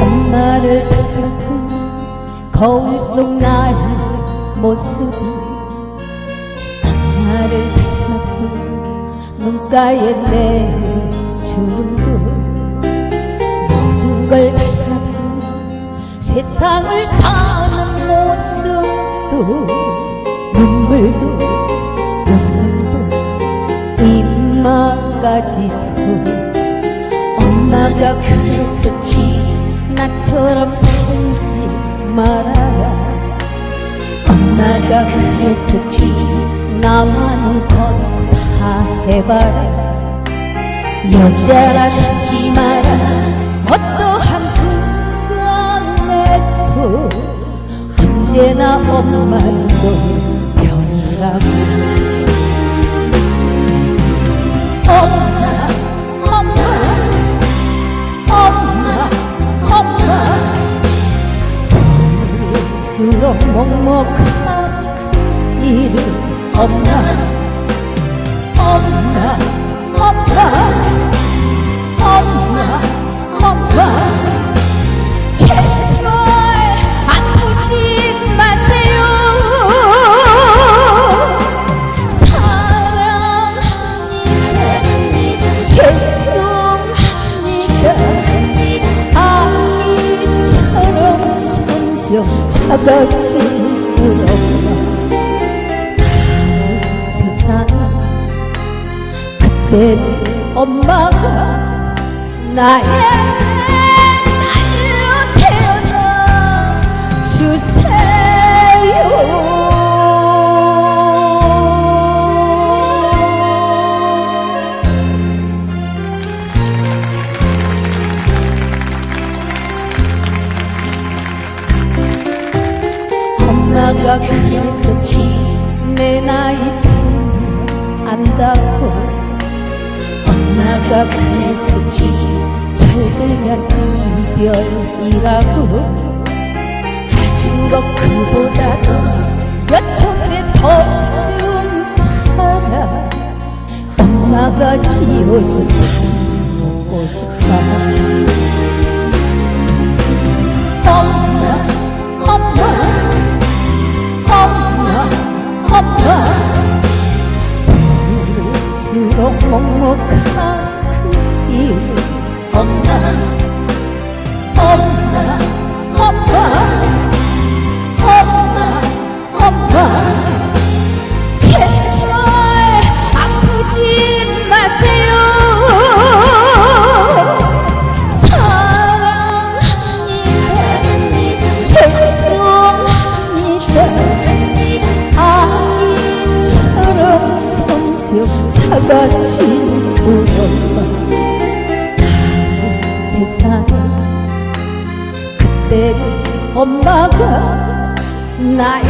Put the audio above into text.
엄마를 닮고 거울 속 나의 모습이 닮고 눈가에 내 주름도 모든 걸 닮고 세상을 사는 모습도 눈물도 웃음도 입맛까지도 엄마가 그랬었지 나처럼 살지 말아라. 엄마가 그랬었지 나만은 걷 다 해봐라. 여자라 찾지 마라. 어떠한 순간에도 언제나 엄마도 변이라고. 엄마 엄마 엄마. 엄마 볼수록 먹먹한 그 엄마 엄마 점점 작아지는 엄마 세상 그때는 엄마가 나의 엄마가 그랬었지. 내 나이 때문에 안다고 엄마가 그랬었지. 철들면 이별이라고 가진 것 그보다도 몇 천배 더준 사랑 엄마가 지어준 밥 먹고 싶다 볼수록 먹먹한 그 엄마 엄마 엄마 엄마 점점 작아지는 엄마 세상 그때 엄마가 나의